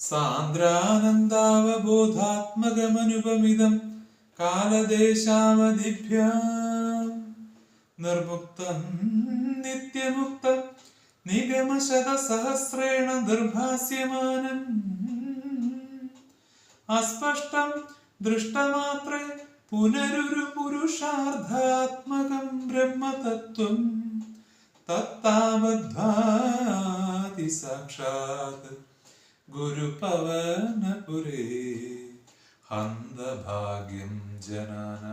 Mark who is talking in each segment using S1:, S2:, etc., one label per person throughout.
S1: സാന്ദ്രാനന്ദാവബോധാത്മകമനുപമിതം കാലദേശാവധിഭ്യാം നിർമുക്തം നിത്യമുക്തം നിഗമശതസഹസ്രേണ നിർഭാസ്യമാനം അസ്പഷ്ടം ദൃഷ്ടമാത്രേ പുനരൊരു പുരുഷാർത്ഥാത്മകം ബ്രഹ്മതത്വം തത്താവദ്ധാതി സാക്ഷാത് ഗുരുപവനപുരേ ഹന്തഭാഗ്യം ജനാന.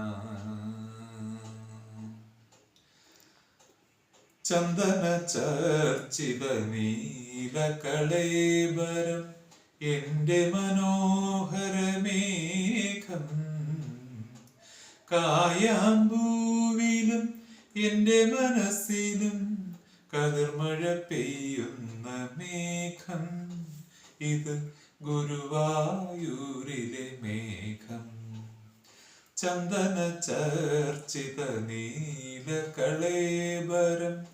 S1: ചന്ദന ചർച്ചിവ നീലകളേബരം എന്റെ മനോഹരമേഘം കായാമ്പൂവിലും എന്റെ മനസ്സിലും കതിർമഴ പെയ്യുന്ന മേഘം. ഇത് ഗുരുവായൂരിലെ മേഘം. ചന്ദന ചർച്ചിത നീല കളേവരം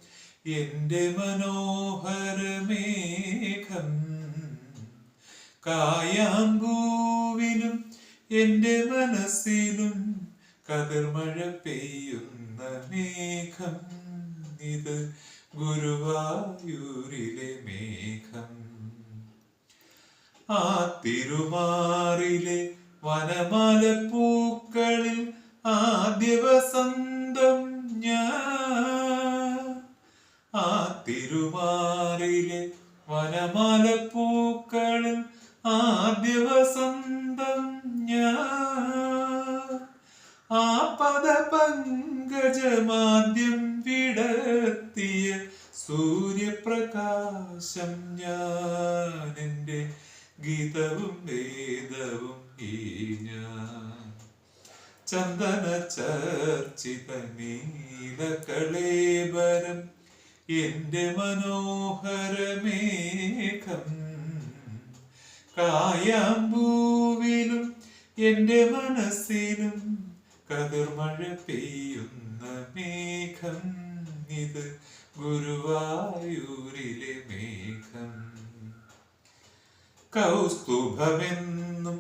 S1: എന്റെ മനോഹര മേഘം. കായാമ്പൂവിലും എന്റെ മനസ്സിലും കതിർമഴ പെയ്യുന്ന മേഘം. ഇത് ഗുരുവായൂരിലെ മേഘം. ആ തിരുമാറിലെ വനമാല പൂക്കളിൽ ആ ദിവസന്തം ഞാൻ. ആ തിരുമാറിലെ വനമാല പൂക്കളിൽ ആ ദിവസന്തം ഞാൻ. ആ പദപങ്കജമാദ്യം വിടർത്തിയ സൂര്യപ്രകാശം ഞാൻ. ഗീതവും വേദവും ഈഞ്ഞ ചന്ദന ചർച്ചിത നീലകളേബരം എന്റെ മനോഹരമേഘം കായാമ്പൂവിലും എന്റെ മനസ്സിലും കതിർമഴ പെയ്യുന്ന മേഘം. ഇത് ഗുരുവായൂരിലെ മേഘം. കൗസ്തുഭമെന്നും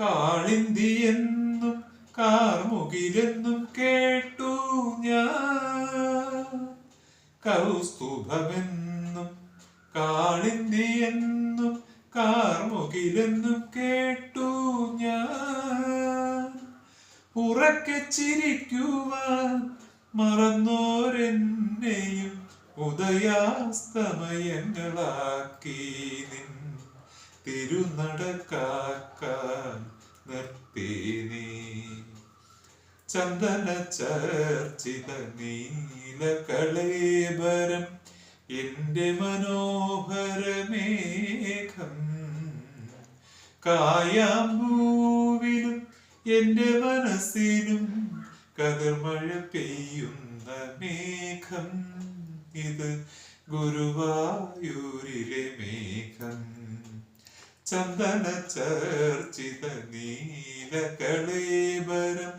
S1: കാളിന്തിയെന്നും കാർമുകിലെന്നും കേട്ടു ഞാൻ. കൗസ്തുഭമെന്നും കാളിന്തിയെന്നും കാർമുകിലെന്നും കേട്ടു ഞാൻ. ഉറക്കെ ചിരിക്കുവാൻ മറന്നോരെന്നെയും ഉദയാസ്തമയങ്ങളാക്കി നിൻ തിരുനടക്കാക്കാൻ നിർത്തി നീ ചന്ദന ചർച്ചിത നീലകളേബരം എന്റെ മനോഹരമേഘം കായാമ്പൂവിലും എന്റെ മനസ്സിലും കതിർമഴ പെയ്യുന്ന മേഘം. ഇത് ഗുരുവായൂരിലെ മേഘം. ചന്ദന ചർച്ചിത നീല കളേബരം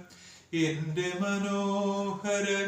S1: എന്റെ മനോഹരമേഘം